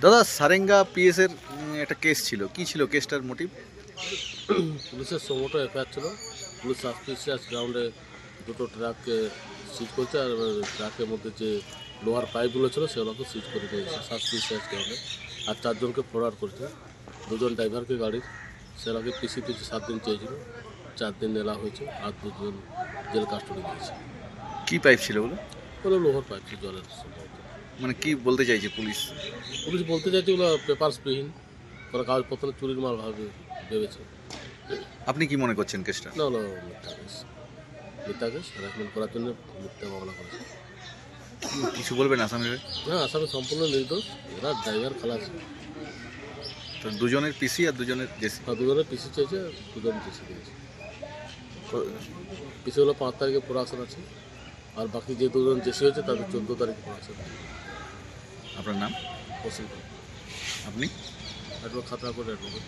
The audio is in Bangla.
দাদা সারেঙ্গা পিএস এর একটা কেস ছিল। কি ছিল কেসটার মোটিভ পুলিশের সমোটো এফআইআর ছিল। পুলিশ সাসপিসিয়াস গ্রাউন্ডে দুটো ট্রাককে সিজ করছে আর ট্রাকের মধ্যে যে লোহার পাইপগুলো ছিল সেগুলোকে সিজ করে দিয়েছে। সাসপিসিয়াস গ্রাউন্ডে আর চারজনকে ফরওয়ার্ড করছে। দুজন ড্রাইভারকে গাড়ির সেগুলোকে পিসি পিসি সাত দিন চেয়েছিল। চার দিন নেওয়া হয়েছে আর দুজন জেল কাস্টডি দিয়েছে। কী পাইপ ছিল ওগুলো? ওগুলো লোহার পাইপ ছিল জলের মানে কি বলতে চাইছে পুলিশ? পুলিশ বলতে চাইছে ওগুলো পেপারসবিহীন ওরা কাগজপত্র চুরির মাল ভাবে ভেবেছে। আপনি কি মনে করছেন কেসটা? না না মিথ্যা কেস মিথ্যা কেস হ্যারাসমেন্ট করার জন্য মিথ্যা মামলা করেছে। কিছু বলবেন আসামিরা? হ্যাঁ আসামে সম্পূর্ণ নির্দোষ। এরা ড্রাইভার খালাস। তো দুজনের পিসি আর দুজনের জেসি? আর দুজনের পিসি চেয়েছে দুজন পিসি দিয়েছে। পিসি হলো পাঁচ তারিখে প্রোডাকশন আছে। আর বাকি যে দুজন জেসি হয়েছে তাদের চোদ্দ তারিখে প্রোডাকশন আছে আপনার নাম? আপনি? অ্যাডভোকেট খাতরা করে অ্যাডভোকেট